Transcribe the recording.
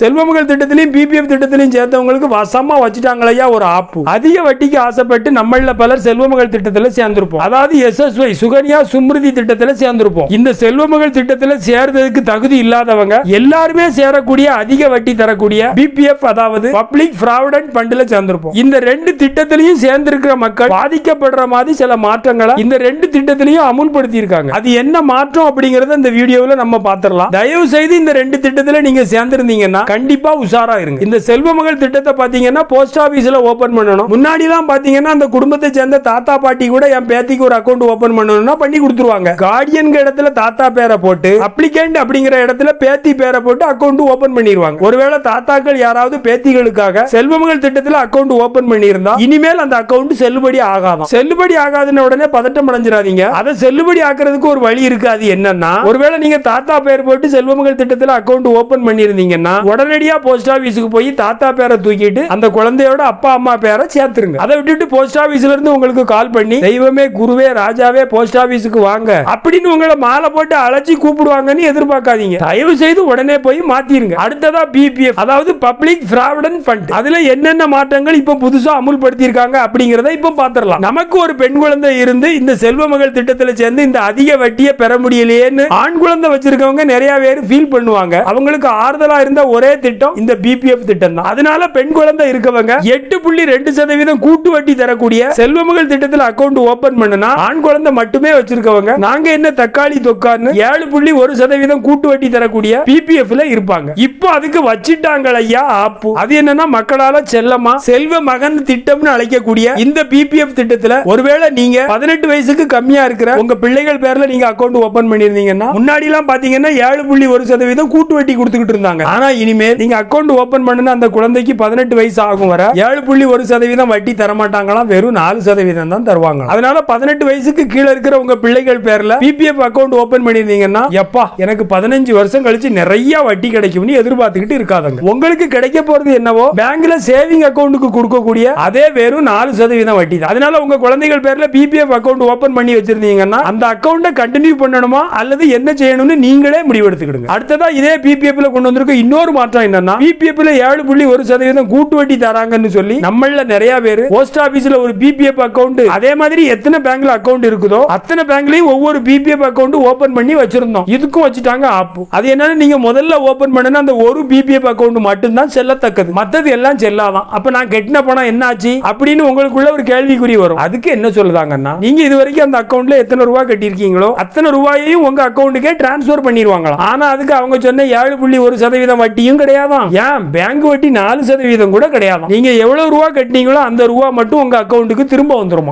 செல்வமகள் திட்டத்திலையும் PPF திட்டத்திலையும் சேர்ந்தவங்களுக்கு வசமா வச்சுட்டாங்களையா ஒரு ஆப்பு. அதிக வட்டிக்கு ஆசைப்பட்டு நம்மள பலர் செல்வமகள் திட்டத்தில் சேர்ந்திருப்போம். அதாவது எஸ்எஸ்ஒய் சுகன்யா சுமிருதி திட்டத்தில் சேர்ந்திருப்போம். இந்த செல்வமகள் திட்டத்தில் சேர்றதுக்கு தகுதி இல்லாதவங்க எல்லாருமே சேரக்கூடிய அதிக வட்டி தரக்கூடிய பிபிஎஃப் அதாவது பப்ளிக் பிராவிடன்ட் ஃபண்ட்ல சேர்ந்திருப்போம். இந்த ரெண்டு திட்டத்திலையும் சேர்ந்திருக்கிற மக்கள் பாதிக்கப்படுற மாதிரி சில மாற்றங்களை இந்த ரெண்டு திட்டத்திலையும் அமுல்படுத்தி இருக்காங்க அது என்ன மாற்றம் அப்படிங்கறத இந்த வீடியோவில் நம்ம பார்த்துடலாம். தயவு செய்து இந்த ரெண்டு திட்டத்தில் நீங்க சேர்ந்திருந்தீங்கன்னா கண்டிப்பா உஷாரா இருங்க இந்த செல்வ மகள் திட்டத்தை பாத்தீங்கன்னா போஸ்ட் ஆபீஸ்ல ஓபன் பண்ணணும். முன்னாடி எல்லாம் பாத்தீங்கன்னா அந்த குடும்பத்தை சேர்ந்த தாத்தா பாட்டி கூட என் பேத்திக்கு ஒரு அக்கௌண்ட் ஓபன் பண்ணணும்னா பண்ணி கொடுத்துருவாங்க. கார்டியன் இடத்துல தாத்தா பேரை போட்டு அப்ளிகேண்ட் அப்படிங்கிற இடத்துல பேத்தி பேரை போட்டு அக்கௌண்ட் ஓபன் பண்ணிடுவாங்க ஒருவேளை தாத்தாக்கள் யாராவது பேத்திகளுக்காக செல்வமகள் திட்டத்தில் அக்கௌண்ட் ஓபன் பண்ணியிருந்தா இனிமேல் அந்த அக்கௌண்ட் செல்லுபடி ஆகாதாம். செல்லுபடி ஆகாதுன்னு உடனே பதட்டம் அடைஞ்சிடாதீங்க. அதை செல்லுபடி ஆக்குறதுக்கு ஒரு வழி இருக்கு. அது என்னன்னா ஒருவேளை நீங்க தாத்தா பேர் போட்டு செல்வமகள் திட்டத்தில் அக்கௌண்ட் ஓபன் பண்ணியிருந்தீங்கன்னா உடனடியா போஸ்ட் ஆபீஸுக்கு போய் தாத்தா பேரை தூக்கிட்டு அந்த குழந்தையோட அப்பா அம்மா பேரை சேர்த்துருங்க. அதை விட்டுட்டு போஸ்ட் ஆபீஸ்ல இருந்து உங்களுக்கு கால் பண்ணி தெய்வமே குருவே ராஜாவே போஸ்ட் ஆபீஸுக்கு வாங்க. அப்படின்னு உங்களை மாலை போட்டு அழைச்சி கூப்பிடுவாங்கன்னு எதிர்பார்க்காதீங்க. தயவு செய்து உடனே போய் மாத்திருங்க. அடுத்ததா பிபிஎஃப் அதாவது பப்ளிக் பிராவிடன் ஃபண்ட் அதுல என்னென்ன மாற்றங்கள் இப்ப புதுசா அமுல்படுத்தி இருக்காங்க அப்படிங்கறத இப்ப பாத்திரலாம். நமக்கு ஒரு பெண் குழந்தை இருந்து இந்த செல்வ மகள் திட்டத்துல சேர்ந்து இந்த அதிக வட்டியை பெற முடியலையேன்னு ஆண் குழந்தை வச்சிருக்கவங்க நிறைய பேர் ஃபீல் பண்ணுவாங்க. அவங்களுக்கு ஆறுதலா இருந்த ஒரே திட்டம் இந்த பிபிஎஃப் திட்டம் தான் அதனால பெண் குழந்தை இருக்கவங்க எட்டு புள்ளி ரெண்டு சதவீதம் கூட்டு வட்டி தரக்கூடிய செல்வமகள் திட்டத்தில் அக்கௌண்ட் ஓபன் பண்ணுனா ஆண் குழந்தை மட்டுமே வச்சிருக்கவங்க. நாங்க என்ன தக்காளி தொக்கான்னு ஏழு புள்ளி ஒரு சதவீதம் கூட்டு வட்டி தரக்கூடிய பிபிஎஃப்ல இருப்பாங்க. இப்போ அதுக்கு வச்சிட்டாங்கள் ஐயா ஆப்பு. அது என்னன்னா மக்களால செல்லமா செல்வ மகன் திட்டம்னு அழைக்கக்கூடிய இந்த பிபிஎஃப் திட்டத்துல ஒருவேளை நீங்க பதினெட்டு வயசுக்கு கம்மியா இருக்கிற உங்க பிள்ளைகள் பேர்ல நீங்க அக்கௌண்ட் ஓபன் பண்ணிருந்தீங்கன்னா முன்னாடி எல்லாம் பாத்தீங்கன்னா ஏழு புள்ளி ஒரு சதவீதம் கூட்டு வட்டி கொடுத்துக்கிட்டு இருந்தாங்க. ஆனா இனி இனிமேல் நீங்க அக்கௌண்ட் ஓபன் பண்ணுன அந்த குழந்தைக்கு பதினெட்டு வயசு ஆகும் வர ஏழு புள்ளி ஒரு சதவீதம் வட்டி தர மாட்டாங்களாம் வெறும் நாலு சதவீதம் தான் தருவாங்க. அதனால பதினெட்டு வயசுக்கு கீழே இருக்கிற உங்க பிள்ளைகள் பேர்ல பிபிஎஃப் அக்கௌண்ட் ஓபன் பண்ணிருந்தீங்கன்னா எப்பா எனக்கு பதினஞ்சு வருஷம் கழிச்சு நிறைய வட்டி கிடைக்கும்னு எதிர்பார்த்துக்கிட்டு இருக்காதங்க. உங்களுக்கு கிடைக்க போறது என்னவோ பேங்க்ல சேவிங் அக்கௌண்ட்டுக்கு கொடுக்கக்கூடிய அதே வெறும் நாலு சதவீதம் வட்டி தான். அதனால உங்க குழந்தைகள் பேர்ல பிபிஎஃப் அக்கௌண்ட் ஓபன் பண்ணி வச்சிருந்தீங்கன்னா அந்த அக்கௌண்ட்டை கண்டினியூ பண்ணணுமா? அல்லது என்ன செய்யணும்னு நீங்களே முடிவெடுத்துக்கிடுங்க. அடுத்ததா இதே பிபிஎஃப்ல கொண்டு வந்திருக்க இன்னொரு மாற்றம் என்னன்னா பிபிஎஃப்ல ஏழு புள்ளி ஒரு சதவீதம் கூட்டு வட்டி தராங்கன்னு சொல்லி நம்மள நிறைய பேர் போஸ்ட் ஆபீஸ்ல ஒரு பிபிஎஃப் அக்கௌண்ட் அதே மாதிரி எத்தனை பேங்க்ல அக்கௌண்ட் இருக்குதோ அத்தனை பேங்க்லயும் ஒவ்வொரு பிபிஎஃப் அக்கௌண்ட் ஓபன் பண்ணி வச்சிருந்தோம். இதுக்கும் வச்சுட்டாங்க ஆப் அது என்னன்னு நீங்க முதல்ல ஓபன் பண்ணனா அந்த ஒரு பிபிஎஃப் அக்கௌண்ட் மட்டும்தான் செல்லத்தக்கது. மத்தது எல்லாம் செல்லாதான். அப்ப நான் கெட்டின பணம் என்ன ஆச்சு அப்படின்னு உங்களுக்குள்ள ஒரு கேள்விக்குறி வரும். அதுக்கு என்ன சொல்லுதாங்கன்னா நீங்க இது வரைக்கும் அந்த அக்கௌண்ட்ல எத்தனை ரூபாய் கட்டியிருக்கீங்களோ அத்தனை ரூபாயையும் உங்க அக்கௌண்ட்டுக்கே டிரான்ஸ்பர் பண்ணிடுவாங்களா ஆனா அதுக்கு அவங்க சொன்ன ஏழு புள்ளி ஒரு சதவீதம் வட்டி வட்டியும் கிடையாதாம். ஏன்? பேங்க் வட்டி நாலு சதவீதம் கூட கிடையாதாம். நீங்க எவ்வளவு ரூபா கட்டினீங்களோ அந்த ரூபா மட்டும் உங்க அக்கௌண்ட்டுக்கு திரும்ப வந்துருமா?